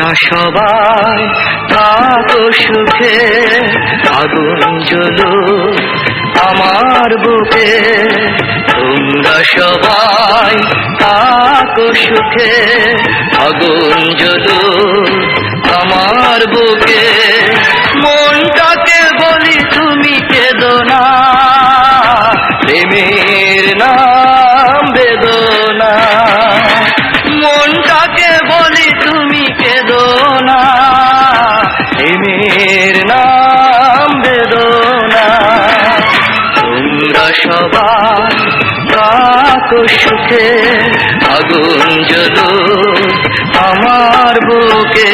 তোমরা সবাই থাকো সুখে, আগুন জ্বলো আমার বুকে। তোমরা সবাই থাকো সুখে, আগুন জ্বলো আমার বুকে। থাকো সুখে আগুন জ্বলো আমার বুকে।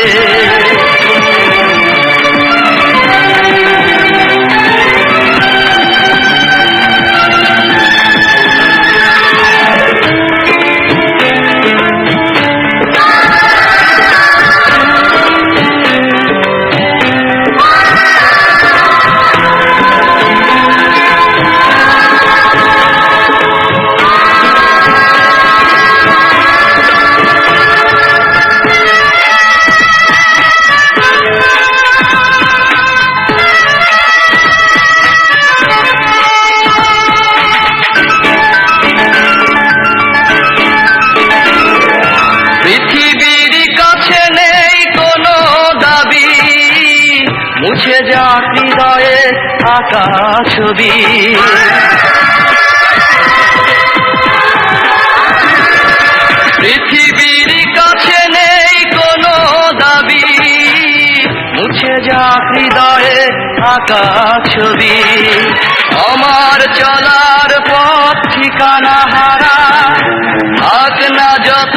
মুছে যা হৃদয়ে থাকা ছবি। পৃথিবীর কাছে নেই কোনো দাবি, মুছে যা হৃদয়ে থাকা ছবি। আমার চলার পথ ঠিকানা হারা, থাক না যত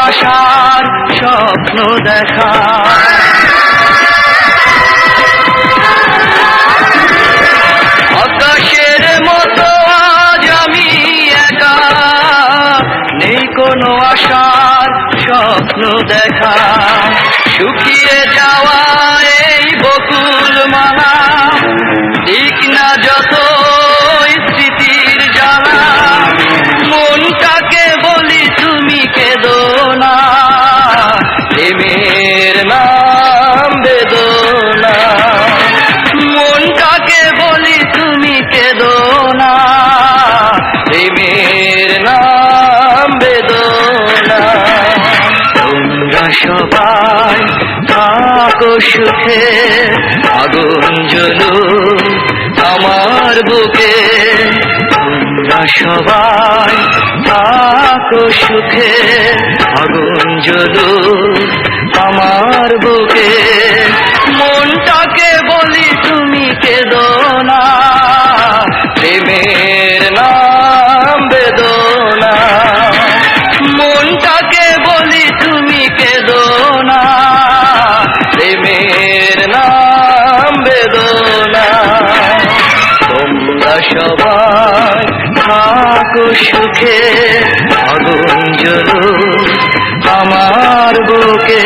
আশার স্বপ্ন দেখা সবাই থাকো সুখে, আগুন জ্বলো আমার বুকে। তোমরা সবাই থাকো সুখে, আগুন জ্বলো আমার বুকে। সবাই থাকো সুখে আগুন জ্বলো আমার বুকে।